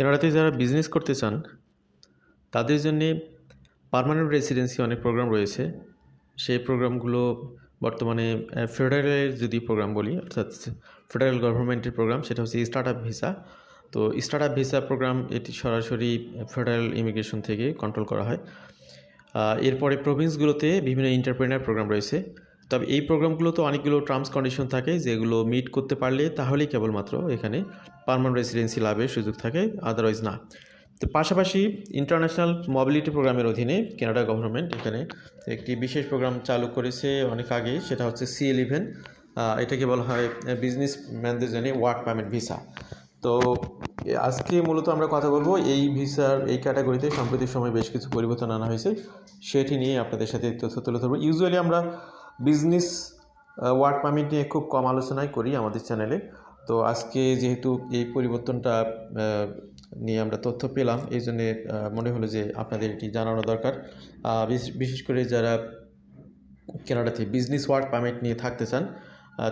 কেনাডাতে যারা বিজনেস করতে চান, তাদের জন্যে পার্মানেন্ট রেসিডেন্সি অনেক প্রোগ্রাম রয়েছে। সেই প্রোগ্রামগুলো বর্তমানে ফেডারেলের যদি প্রোগ্রাম বলি, অর্থাৎ ফেডারেল গভর্নমেন্টের প্রোগ্রাম সেটা হচ্ছে স্টার্ট আপ ভিসা তো স্টার্ট আপ ভিসা প্রোগ্রাম এটি সরাসরি ফেডারেল ইমিগ্রেশন থেকে কন্ট্রোল করা হয়। এরপরে প্রভিন্সগুলোতে বিভিন্ন ইন্টারপ্রেনার প্রোগ্রাম রয়েছে। তবে এই প্রোগ্রামগুলোতে অনেকগুলো টার্মস কন্ডিশন থাকে যেগুলো মিট করতে পারলে তাহলেই কেবলমাত্র এখানে পারমানেন্ট রেসিডেন্সি লাভের সুযোগ থাকে আদারওয়াইজ না। তো পাশাপাশি ইন্টারন্যাশনাল মোবিলিটি প্রোগ্রামের অধীনে কানাডা গভর্নমেন্ট এখানে একটি বিশেষ প্রোগ্রাম চালু করেছে অনেক আগে, সেটা হচ্ছে সি ইলেভেন এটাকে বলা হয় বিজনেস ম্যানদের জন্য ওয়ার্ক পারমিট ভিসা তো আজকে মূলত আমরা কথা বলব এই ভিসার এই ক্যাটাগরিতে সম্প্রতি সময় বেশ কিছু পরিবর্তন আনা হয়েছে। সেটি নিয়ে আপনাদের সাথে তথ্য তুলে ধরবো। ইউজুয়ালি আমরা বিজনেস ওয়ার্ক পারমিট নিয়ে খুব কম আলোচনাই করি আমাদের চ্যানেলে তো আজকে যেহেতু এই পরিবর্তনটা নিয়ে আমরা তথ্য পেলাম, এই জন্যে মনে হলো যে আপনাদের এটি জানানো দরকার। বিশেষ- করে যারা কানাডাতে বিজনেস ওয়ার্ক পারমিট নিয়ে থাকতে চান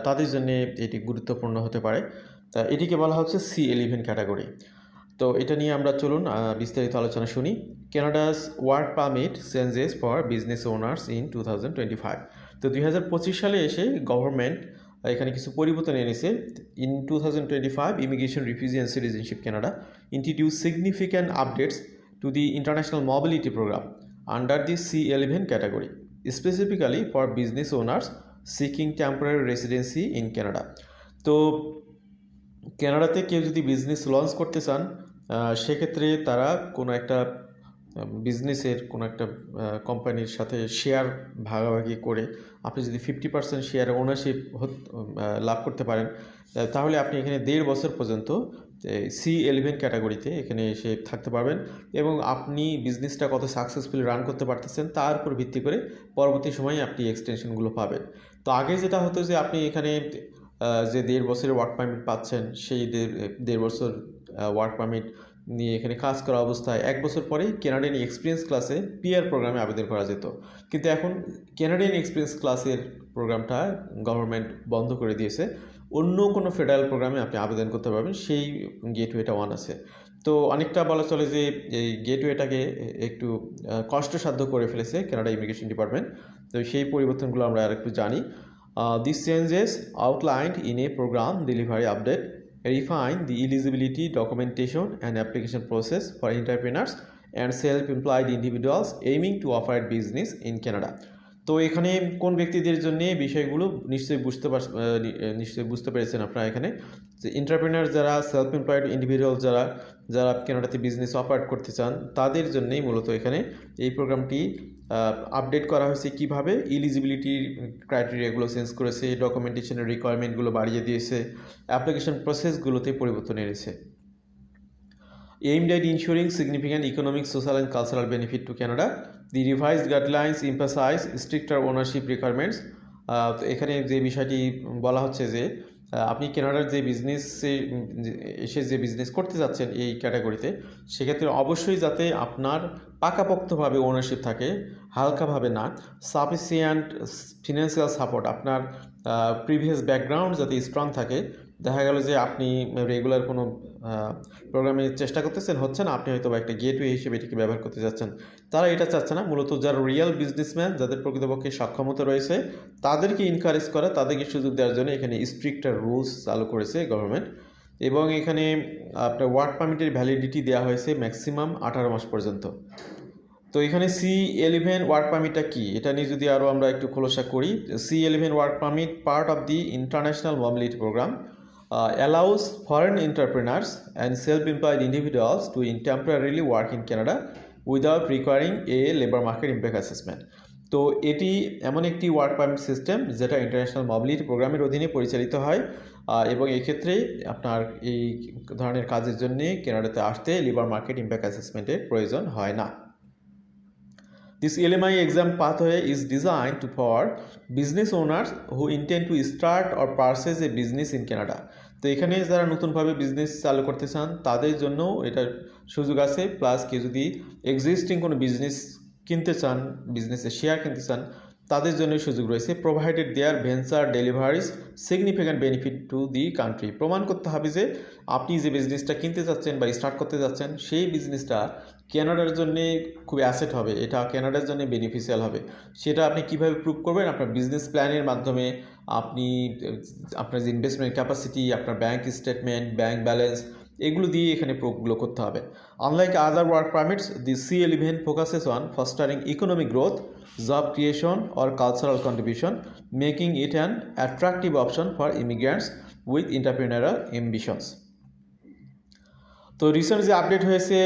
তাদের জন্য এটি গুরুত্বপূর্ণ হতে পারে। তা এটিকে বলা হচ্ছে সি এলিভেন ক্যাটাগরি তো এটা নিয়ে আমরা চলুন বিস্তারিত আলোচনা শুনি। Canada's work permit changes for business owners in two thousand twenty five তো দুই হাজার পঁচিশ সালে এসে গভর্নমেন্ট এখানে কিছু পরিবর্তন এনেছে। In two thousand twenty five immigration refugee and citizenship Canada introduce significant updates to the international mobility programme under the C eleven category specifically for business owners seeking temporary residency in Canada তো কানাডাতে কেউ যদি business launch করতে চান সেক্ষেত্রে তারা কোনো একটা বিজনেসের কোনো একটা কোম্পানির সাথে শেয়ার ভাগাভাগি করে আপনি যদি ফিফটি পার্সেন্ট শেয়ার ওনারশিপ লাভ করতে পারেন তাহলে আপনি এখানে দেড় বছর পর্যন্ত সি এলিভেন ক্যাটাগরিতে এখানে এসে থাকতে পারবেন এবং আপনি বিজনেসটা কত সাকসেসফুলি রান করতে পারতেছেন তার উপর ভিত্তি করে পরবর্তী সময়ে আপনি এক্সটেনশনগুলো পাবেন। তো আগে যেটা হতো যে আপনি এখানে যে দেড় বছরের ওয়ার্ক পারমিট পাচ্ছেন, সেই দেড় বছর ওয়ার্ক পারমিট নিয়ে এখানে কাজ করা অবস্থায় এক বছর পরেই কেনাডিয়ান এক্সপিরিয়েন্স ক্লাসে পিআর প্রোগ্রামে আবেদন করা যেত। কিন্তু এখন কেনাডিয়ান এক্সপিরিয়েন্স ক্লাসের প্রোগ্রামটা গভর্নমেন্ট বন্ধ করে দিয়েছে। অন্য কোনো ফেডারেল প্রোগ্রামে আপনি আবেদন করতে পারবেন, সেই গেটওয়েটা ওয়ান আছে। তো অনেকটা বলা চলে যে এই গেটওয়েটাকে একটু কষ্টসাধ্য করে ফেলেছে কানাডা ইমিগ্রেশন ডিপার্টমেন্ট তো সেই পরিবর্তনগুলো আমরা আর একটু জানি this changes outlined in a programme delivery update refine the eligibility documentation and application process for entrepreneurs and self-employed individuals aiming to operate business in Canada তো এখানে কোন ব্যক্তিদের জন্য বিষয়গুলো নিশ্চয়ই বুঝতে পার নিশ্চয়ই বুঝতে পেরেছেন আপনারা এখানে? যে এন্টারপ্রেনার যারা সেলফ এমপ্লয়েড ইন্ডিভিজুয়াল যারা যারা কানাডাতে বিজনেস অপারেট করতে চান, তাদের জন্যই মূলত এখানে এই প্রোগ্রামটি আপডেট করা হয়েছে কীভাবে ইলিজিবিলিটির ক্রাইটেরিয়াগুলো চেঞ্জ করেছে ডকুমেন্টেশনের রিকোয়ারমেন্টগুলো বাড়িয়ে দিয়েছে অ্যাপ্লিকেশন প্রসেসগুলোতে পরিবর্তন এনেছে। Aimed at ensuring significant economic, social, and cultural benefit to Canada. The revised guidelines emphasize stricter ownership requirements. তো এখানে যে বিষয়টি বলা হচ্ছে যে আপনি কেনাডার যে বিজনেসে এসে যে বিজনেস করতে যাচ্ছেন এই ক্যাটাগরিতে সেক্ষেত্রে অবশ্যই যাতে আপনার পাকাপোক্তভাবে ওনারশিপ থাকে হালকাভাবে না সাফিসিয়েন্ট ফিনান্সিয়াল সাপোর্ট আপনার প্রিভিয়াস ব্যাকগ্রাউন্ড যাতে স্ট্রং থাকে দেখা গেল যে আপনি রেগুলার কোনো প্রোগ্রামে চেষ্টা করতেছেন, হচ্ছে না? আপনি হয়তো একটা গেটওয়ে হিসেবে এটিকে ব্যবহার করতে যাচ্ছেন। তারা এটা চাচ্ছে না। মূলত যারা রিয়েল বিজনেসম্যান যাদের প্রকৃতপক্ষে সক্ষমতা রয়েছে, তাদেরকে ইনকারেজ করা, তাদেরকে সুযোগ দেওয়ার জন্য এখানে স্ট্রিক্টার রুলস চালু করেছে গভর্নমেন্ট এবং এখানে আপনার ওয়ার্ক পারমিটের ভ্যালিডিটি দেওয়া হয়েছে ম্যাক্সিমাম আঠারো মাস পর্যন্ত। তো এখানে সি এলিভেন ওয়ার্ক পারমিটটা কি? এটা নিয়ে যদি আরও আমরা একটু খোলসা করি C eleven work permit part of the international mobility programme allows foreign entrepreneurs and self employed individuals to in temporarily work in Canada without requiring a labour market impact assessment তো এটি এমন একটি ওয়ার্ক পারমিট সিস্টেম যেটা international mobility প্রোগ্রামের অধীনে পরিচালিত হয় এবং এক্ষেত্রে আপনার এই ধরনের কাজের জন্য কানাডাতে আসতে লেবার মার্কেট ইম্প্যাক্ট অ্যাসেসমেন্টের প্রয়োজন হয় না। This LMI exam pathway is designed for business owners who intend to start or purchase a business in Canada. তো এখানে যারা নতুনভাবে বিজনেস চালু করতে চান তাদের জন্য এটা সুযোগ আছে প্লাস কেউ যদি এক্সিস্টিং কোনো বিজনেস কিনতে চান বিজনেসে শেয়ার কিনতে চান তাদের জন্য সুযোগ রয়েছে provided their venture delivers significant benefit to the country প্রমাণ করতে হবে যে আপনি যে বিজনেসটা কিনতে যাচ্ছেন বা স্টার্ট করতে যাচ্ছেন, সেই বিজনেসটা ক্যানাডার জন্যে খুব অ্যাসেট হবে। এটা ক্যানাডার জন্য বেনিফিশিয়াল হবে। সেটা আপনি কীভাবে প্রুভ করবেন? আপনার বিজনেস প্ল্যানের মাধ্যমে আপনি, আপনার যে ইনভেস্টমেন্ট ক্যাপাসিটি আপনার ব্যাঙ্ক স্টেটমেন্ট ব্যাংক ব্যালেন্স এগুলো দিয়ে এখানে প্রুফগুলো করতে হবে। Unlike other work permits the C eleven focuses on fostering economic growth job creation or cultural contribution, making it an attractive option for immigrants with entrepreneurial ambitions. তো recent যে update হয়েছে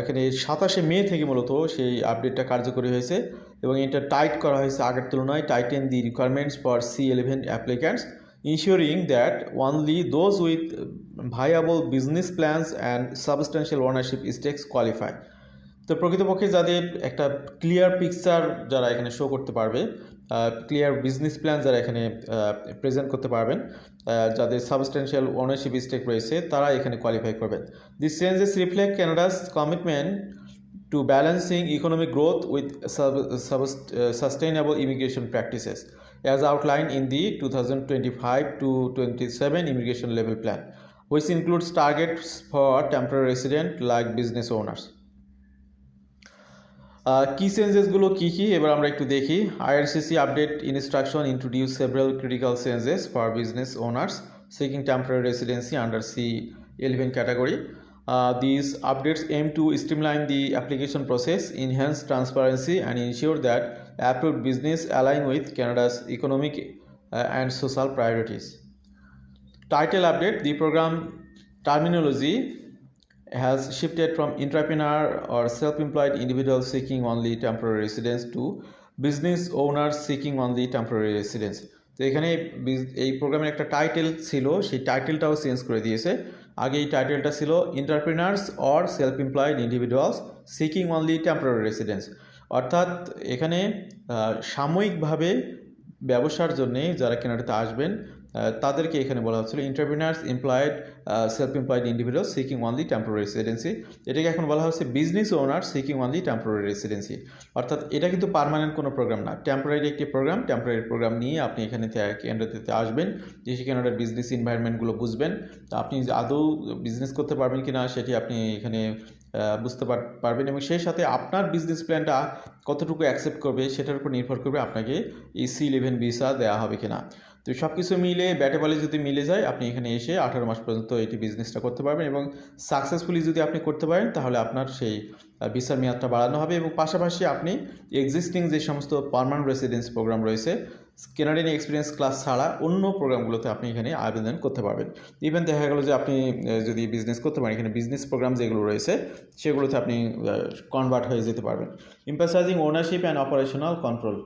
এখানে সাতাশে মে থেকে মূলত সেই আপডেটটা কার্যকরী হয়েছে এবং এটা টাইট করা হয়েছে আগের তুলনায় tighten the requirements for C eleven applicants ensuring that only those with viable business plans and substantial ownership stakes qualify তো প্রকৃতপক্ষে যাদের একটা ক্লিয়ার পিকচার যারা এখানে শো করতে পারবে ক্লিয়ার বিজনেস প্ল্যান যারা এখানে প্রেজেন্ট করতে পারবেন যাদের সাবস্টেন্সিয়াল ওনারশিপ স্টেক রয়েছে, তারা এখানে কোয়ালিফাই করবেন। This changes reflect Canada's commitment to balancing economic growth with sustainable immigration practices as outline in the two thousand twenty five to twenty seven immigration level plan which includes targets for temporary resident like business owners কী চেঞ্জেসগুলো কী কী? এবার আমরা একটু দেখি। IRCC update instruction introduce several critical changes for business owners seeking temporary residency under C eleven category this updates aim to streamline the application process enhance transparency and ensure that approve business align with Canada's economic and social priorities title update the programme terminology has shifted from entrepreneur or self-employed individual seeking only temporary residence to business owners seeking only temporary residence. তো এখানে এই প্রোগ্রামের একটা title ছিল, সেই টাইটেলটাও change করে দিয়েছে। আগে এই টাইটেলটা ছিল entrepreneurs or self employed individuals seeking only temporary residence অর্থাৎ এখানে সাময়িকভাবে ব্যবসার জন্যে যারা কেনাডাতে আসবেন তাদেরকে এখানে বলা হচ্ছিল entrepreneurs employed self employed individual seeking only temporary residency এটাকে এখন বলা হচ্ছে business owner seeking only temporary residency অর্থাৎ এটা কিন্তু পার্মানেন্ট কোনো প্রোগ্রাম না। টেম্পোরারি একটি প্রোগ্রাম টেম্পোরারি প্রোগ্রাম নিয়ে আপনি এখানে কেনাডাতে আসবেন এসে কেনাডার বিজনেস ইনভায়রনমেন্টগুলো বুঝবেন। তা আপনি আদৌ বিজনেস করতে পারবেন কি না সেটি আপনি এখানে বুঝতে পার- পারবেন এবং সেই সাথে আপনার বিজনেস প্ল্যানটা কতটুকু অ্যাকসেপ্ট করবে সেটার উপর নির্ভর করবে আপনাকে এই সি ইলেভেন ভিসা দেওয়া হবে কিনা। তো সব কিছু মিলে ব্যাটে বলে যদি মিলে যায়, আপনি এখানে এসে আঠারো মাস পর্যন্ত এটি বিজনেসটা করতে পারবেন এবং সাকসেসফুলি যদি আপনি করতে পারেন, তাহলে আপনার সেই ভিসার মেয়াদটা বাড়ানো হবে এবং পাশাপাশি আপনি এক্সিস্টিং যে সমস্ত পার্মানেন্ট রেসিডেন্স প্রোগ্রাম রয়েছে কেনাডিয়ান এক্সপিরিয়েন্স ক্লাস ছাড়া অন্য প্রোগ্রামগুলোতে আপনি এখানে আবেদন করতে পারবেন। ইভেন দেখা গেল যে আপনি যদি বিজনেস করতে পারেন, এখানে বিজনেস প্রোগ্রাম যেগুলো রয়েছে, সেগুলোতে আপনি কনভার্ট হয়ে যেতে পারবেন। Emphasizing ownership and operational control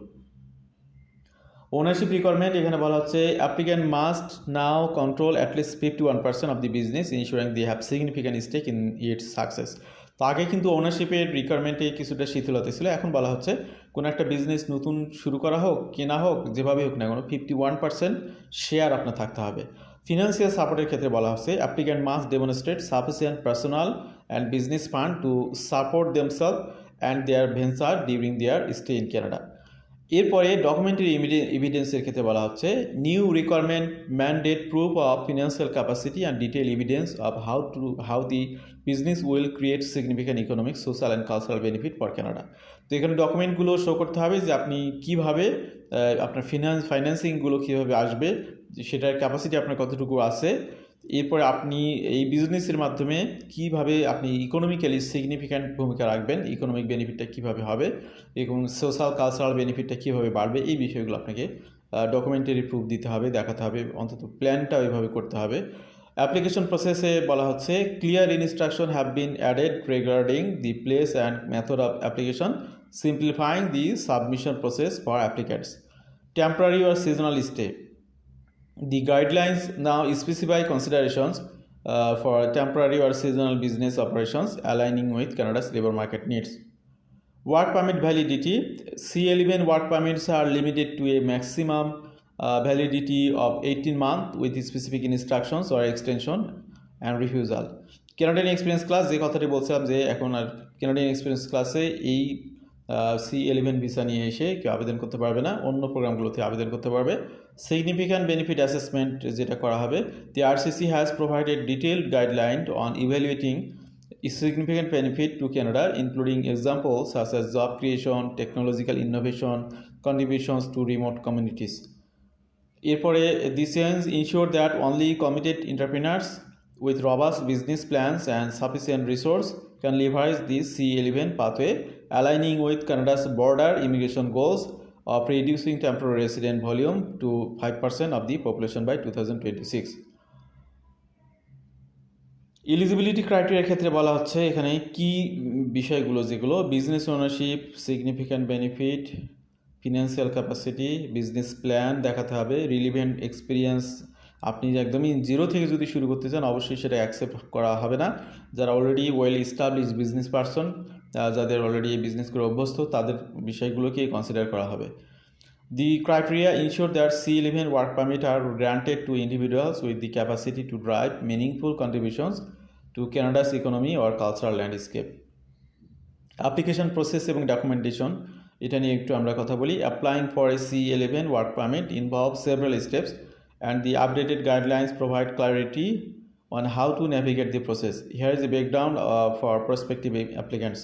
ownership requirement এখানে বলা হচ্ছে applicant must now control at least fifty one percent of the business ensuring the have significant stake in its success তো আগে কিন্তু ওনারশিপের রিকোয়ারমেন্টে কিছুটা শিথিলতা ছিল, এখন বলা হচ্ছে কোনো একটা বিজনেস নতুন শুরু করা হোক, কেনা হোক, যেভাবে হোক না কোনো ফিফটি ওয়ান পার্সেন্ট শেয়ার আপনার থাকতে হবে। ফিনান্সিয়াল সাপোর্টের ক্ষেত্রে বলা হচ্ছে applicant must demonstrate sufficient personal and business fund to support themselves and their venture during their stay in Canada এরপরে ডকুমেন্টারি এভিডেন্সের ক্ষেত্রে বলা হচ্ছে new requirement mandate proof of financial capacity and detail evidence of how to how the business will create significant economic social and cultural benefit for Canada তো এখানে ডকুমেন্টগুলো show করতে হবে যে আপনি কীভাবে আপনার ফিনান্স ফাইন্যান্সিংগুলো কীভাবে আসবে সেটার ক্যাপাসিটি আপনার কতটুকু আছে এরপরে আপনি এই বিজনেসের মাধ্যমে কীভাবে আপনি ইকোনমিক্যালি সিগনিফিক্যান্ট ভূমিকা রাখবেন ইকোনমিক বেনিফিটটা কীভাবে হবে এবং সোশ্যাল কালচারাল বেনিফিটটা কীভাবে বাড়বে, এই বিষয়গুলো আপনাকে ডকুমেন্টারি প্রুফ দিতে হবে, দেখাতে হবে, অন্তত প্ল্যানটা ওইভাবে করতে হবে অ্যাপ্লিকেশন প্রসেসে বলা হচ্ছে clear instruction have been added regarding the place and method of application simplifying the submission process for applicants temporary or seasonal stay. The guidelines now specify considerations uh, for temporary or seasonal business operations aligning with Canada's labor market needs. Work permit validity C11 work permits are limited to a maximum uh, validity of 18 months with specific instructions or extension and refusal. Canadian experience class যে কথাটি বলছিলাম যে এখন আর Canadian experience ক্লাসে এই C eleven visa নিয়ে এসে কেউ আবেদন করতে পারবে না, অন্য প্রোগ্রামগুলোতে আবেদন করতে পারবে। সিগনিফিক্যান্ট বেনিফিট অ্যাসেসমেন্ট যেটা করা হবে the RCC has provided detailed guideline on evaluating significant benefit to Canada including example such as job creation technological innovation contributions to remote communities এরপরে the sense ensure that only committed entrepreneurs with robust business plans and sufficient resource can leverage this C eleven pathway aligning with Canada's border immigration goals of reducing temporary resident volume to 5% of the population by 2026. Eligibility ক্রাইটেরিয়ার ক্ষেত্রে বলা হচ্ছে এখানে কি বিষয়গুলো? যেগুলো business ownership significant benefit financial capacity business plan দেখাতে হবে relevant experience আপনি একদমই জিরো থেকে যদি শুরু করতে চান, অবশ্যই সেটা অ্যাকসেপ্ট করা হবে না। যারা already well establish business person যাদের অলরেডি এই বিজনেস করে অভ্যস্ত, তাদের বিষয়গুলোকে কনসিডার করা হবে। The criteria ensure that C eleven work permit are granted to individuals with the capacity to drive meaningful contributions to Canada's economy or cultural landscape application process এবং documentation এটা নিয়ে একটু আমরা কথা বলি। Applying for a C eleven work permit involve several steps and the updated guidelines provide clarity on how to navigate the process here is a breakdown for prospective applicants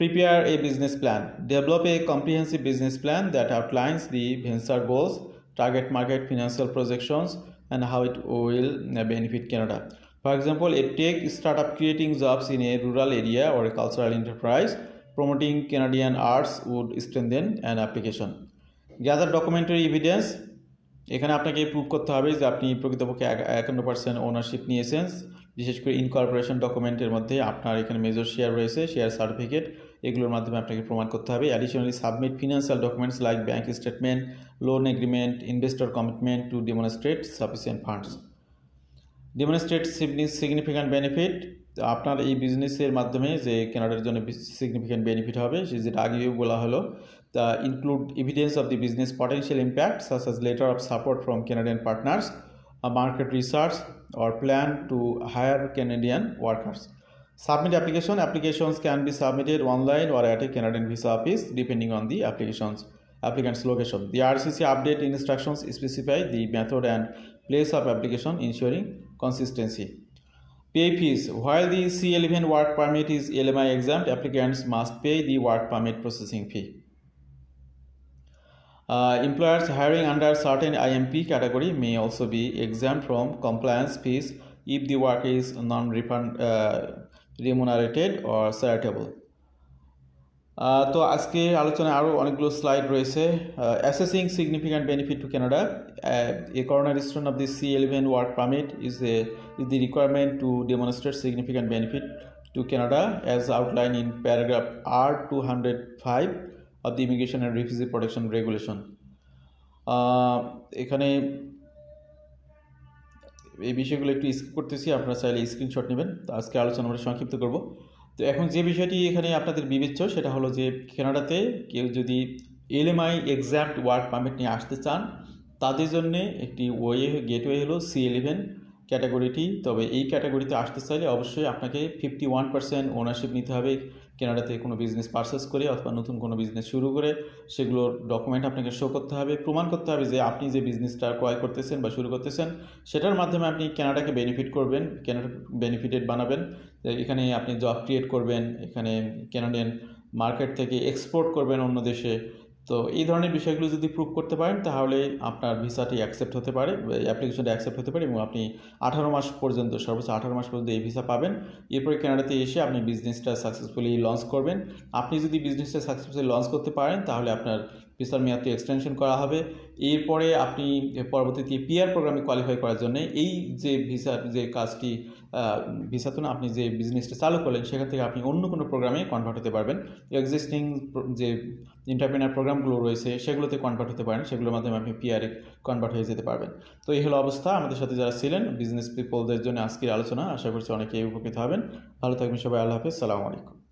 Prepare a business plan. Develop a comprehensive business plan that outlines the venture goals, target market financial projections, and how it will benefit Canada. For example, a tech startup creating jobs in a rural area or a cultural enterprise promoting Canadian arts would strengthen an application. Gather documentary evidence. এখানে আপনাকে prove করতে হবে যে আপনি প্রকৃতপক্ষে একান্ন percent ownership নিয়েছেন বিশেষ করে ইনকর্পোরেশন ডকুমেন্টের মধ্যে আপনার এখানে মেজর শেয়ার রয়েছে শেয়ার সার্টিফিকেট এগুলোর মাধ্যমে আপনাকে প্রমাণ করতে হবে। Additionally submit financial documents like bank statement loan agreement investor commitment to demonstrate sufficient funds demonstrate significant benefit আপনার এই বিজনেসের মাধ্যমে যে কেনাডার জন্য সিগনিফিক্যান্ট বেনিফিট হবে সে যেটা আগেও বলা হলো তা include evidence of the business potential impact such letter of support from Canadian partners, a market research or plan to hire Canadian workers. Submit application. Applications can be submitted online or at a Canadian visa office depending on the applications applicant's location. The RCC update instructions specify the method and place of application ensuring consistency. Pay fees. While the C11 work permit is LMI exempt, applicants must pay the work permit processing fee. Uh, employers hiring under certain IMP category may also be exempt from compliance fees if the work is non-refund uh, or charitable. Ah, তো আজকে আলোচনায় আরও অনেকগুলো slide রয়েছে assessing significant benefit to Canada a cornerstone of the C eleven work permit is a is the requirement to demonstrate significant benefit to Canada as outline in paragraph R two hundred five of the immigration and refugee protection regulation এখানে এই বিষয়গুলো একটু skip করতেছি, আপনারা চাইলে screenshot নেবেন। তো আজকে আলোচনা আমরা সংক্ষিপ্ত করব। তো এখন যে বিষয়টি এখানে আপনাদের বিবেচ্য, সেটা হলো যে কানাডাতে কেউ যদি এলএমআই এক্সাক্ট ওয়ার্ক পারমিট নিয়ে আসতে চান, তাদের জন্যে একটি ওয়ে গেটওয়ে হলো সি এলেভেন ক্যাটাগরিটি তবে এই ক্যাটাগরিতে আসতে চাইলে অবশ্যই আপনাকে ফিফটি ওয়ান পার্সেন্ট ওনারশিপ নিতে হবে। কেনাডাতে কোনো বিজনেস পারচেস করে অথবা নতুন কোনো বিজনেস শুরু করে, সেগুলোর ডকুমেন্ট আপনাকে শো করতে হবে। প্রমাণ করতে হবে যে আপনি যে বিজনেসটা ক্রয় করতেছেন বা শুরু করতেছেন, সেটার মাধ্যমে আপনি কেনাডাকে বেনিফিট করবেন, কেনাডা বেনিফিটেড বানাবেন। এখানে আপনি জব ক্রিয়েট করবেন, এখানে কেনাডিয়ান মার্কেট থেকে এক্সপোর্ট করবেন অন্য দেশে। তো এই ধরনের বিষয়গুলো যদি প্রুভ করতে পারেন, তাহলে আপনার ভিসাটি অ্যাকসেপ্ট হতে পারে অ্যাপ্লিকেশনটা অ্যাকসেপ্ট হতে পারে এবং আপনি আঠারো মাস পর্যন্ত, সর্বোচ্চ আঠারো মাস পর্যন্ত এই ভিসা পাবেন। এরপরে কানাডাতে এসে আপনি বিজনেসটা সাকসেসফুলি লঞ্চ করবেন। আপনি যদি বিজনেসটা সাকসেসফুলি লঞ্চ করতে পারেন, তাহলে আপনার ভিসার মেয়াদটি এক্সটেনশন করা হবে। এরপরে আপনি পরবর্তীতে পিআর প্রোগ্রামে কোয়ালিফাই করার জন্য এই যে ভিসার যে কাজটি ভিসা তো না আপনি যে বিজনেসটা চালু করলেন, সেখান থেকে আপনি অন্য কোনো প্রোগ্রামে কনভার্ট হতে পারবেন। এক্সিস্টিং যে ইন্টারপ্রেনার প্রোগ্রামগুলো রয়েছে, সেগুলোতে কনভার্ট হতে পারেন। সেগুলোর মাধ্যমে আপনি পিআরে কনভার্ট হয়ে যেতে পারবেন। তো এই হলো অবস্থা। আমাদের সাথে যারা ছিলেন বিজনেস পিপলদের জন্য আজকের আলোচনা, আশা করছি অনেকেই উপকৃত হবেন। ভালো থাকবেন সবাই। আল্লাহ হাফিজ। সালামু আলাইকুম।